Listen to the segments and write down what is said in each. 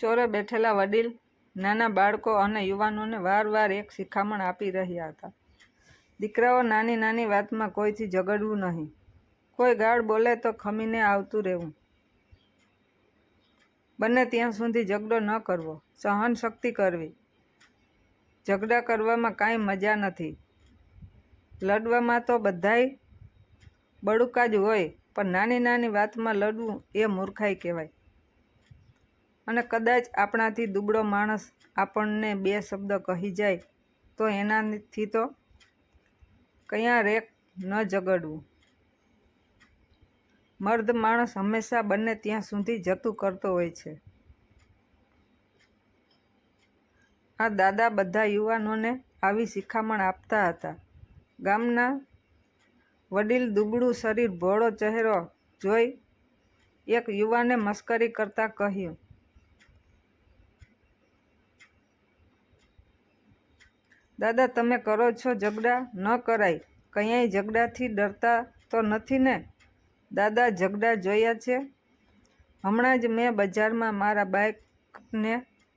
ચોરે બેઠેલા વડીલ, નાના બાળકો અને યુવાનોને વારવાર એક શિખામણ આપી રહ્યા હતા. દીકરાઓ નાની નાની વાતમાં કોઈથી ઝઘડવું નહીં. કોઈ ગાળ બોલે તો ખમીને આવતું રહેવું. બને ત્યાં સુધી ઝઘડો ન કરવો. સહન શક્તિ કરવી. ઝઘડા કરવામાં કાંઈ મજા નથી. લડવામાં તો બધાય બળુકા જ હોય, પણ નાની નાની વાતમાં લડવું એ મૂર્ખાઈ કહેવાય. અને કદાચ આપણાથી દુબળો માણસ આપણને બે શબ્દ કહી જાય, તો એનાથી તો કયા રેક ન જગડવું. મર્દ માણસ હંમેશા બંને ત્યાં સુધી જતું કરતો હોય છે. આ દાદા બધા યુવાનોને આવી શિખામણ આપતા હતા. ગામના વડીલ દુબળું શરીર ભોળો ચહેરો જોઈ એક યુવાને મસ્કરી કરતાં કહ્યું દાદા, તમે કરો છો ઝઘડા? ન કરાય. ક્યાંય ઝઘડાથી ડરતા તો નથી ને? દાદા, ઝઘડા જોયા છે? હમણાં જ મેં બજારમાં મારા બાઇકને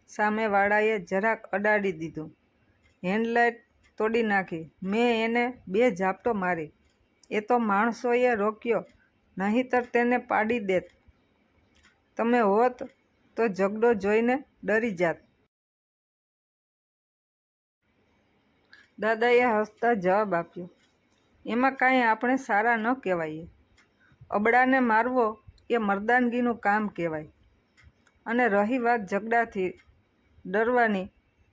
સામેવાળાએ જરાક અડાડી દીધું. હેન્ડલાઇટ તોડી નાખી. મેં એને બે ઝાપટો મારી. એ તો માણસોએ રોક્યો, નહીંતર તેને પાડી દેત. તમે હોત તો ઝઘડો જોઈને ડરી જાત. દાદાએ હસતા જવાબ આપ્યો, એમાં કાંઈ આપણે સારા ન કહેવાઈએ. અબડાને મારવો એ મર્દાનગીનું કામ કહેવાય. અને રહી વાત ઝઘડાથી ડરવાની,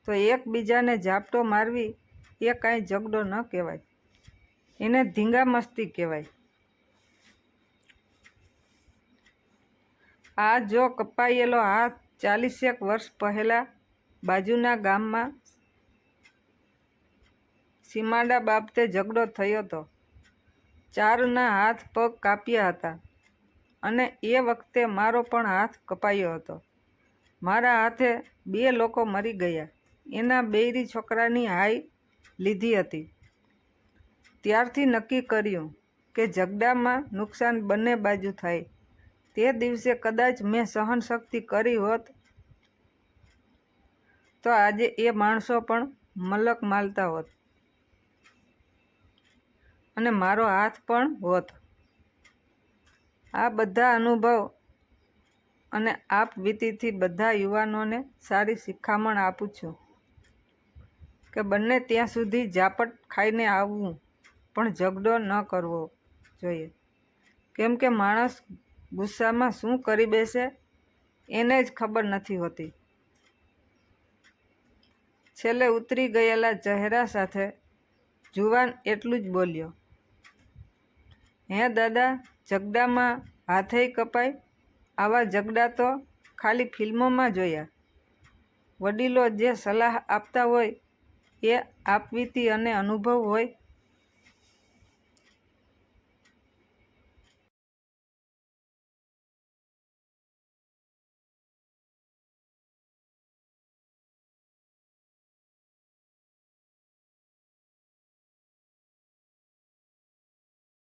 તો એકબીજાને ઝાપટો મારવી એ કાંઈ ઝઘડો ન કહેવાય. એને ધીંગા મસ્તી કહેવાય. આ જો કપાયેલો હાથ ચાલીસેક વર્ષ પહેલાં બાજુના ગામમાં સીમાડા બાબતે ઝઘડો થયો હતો ચારના હાથ પગ કાપ્યા હતા અને એ વખતે મારો પણ હાથ કપાયો હતો. મારા હાથે બે લોકો મરી ગયા. એના બેરી છોકરાની હાઈ લીધી હતી. ત્યારથી નક્કી કર્યું કે ઝઘડામાં નુકસાન બંને બાજુ થાય. તે દિવસે કદાચ મેં સહનશક્તિ કરી હોત તો આજે એ માણસો પણ મલક માલતા હોત. અને મારો હાથ પણ હોત. આ બધા અનુભવ અને આપ વીતીથી બધા યુવાનોને સારી શિખામણ આપું છું કે બંને ત્યાં સુધી ઝાપટ ખાઈને આવવું પણ ઝઘડો ન કરવો જોઈએ. કેમ કે માણસ ગુસ્સામાં શું કરી બેસે એને જ ખબર નથી હોતી. છેલ્લે ઉતરી ગયેલા ચહેરા સાથે જુવાન એટલું જ બોલ્યો. હે દાદા જગડામાં હાથે કપાય? આવા જગડા તો ખાલી ફિલ્મોમાં જોયા. વડીલો જે સલાહ આપતા હોય એ આપવીતી અને અનુભવ હોય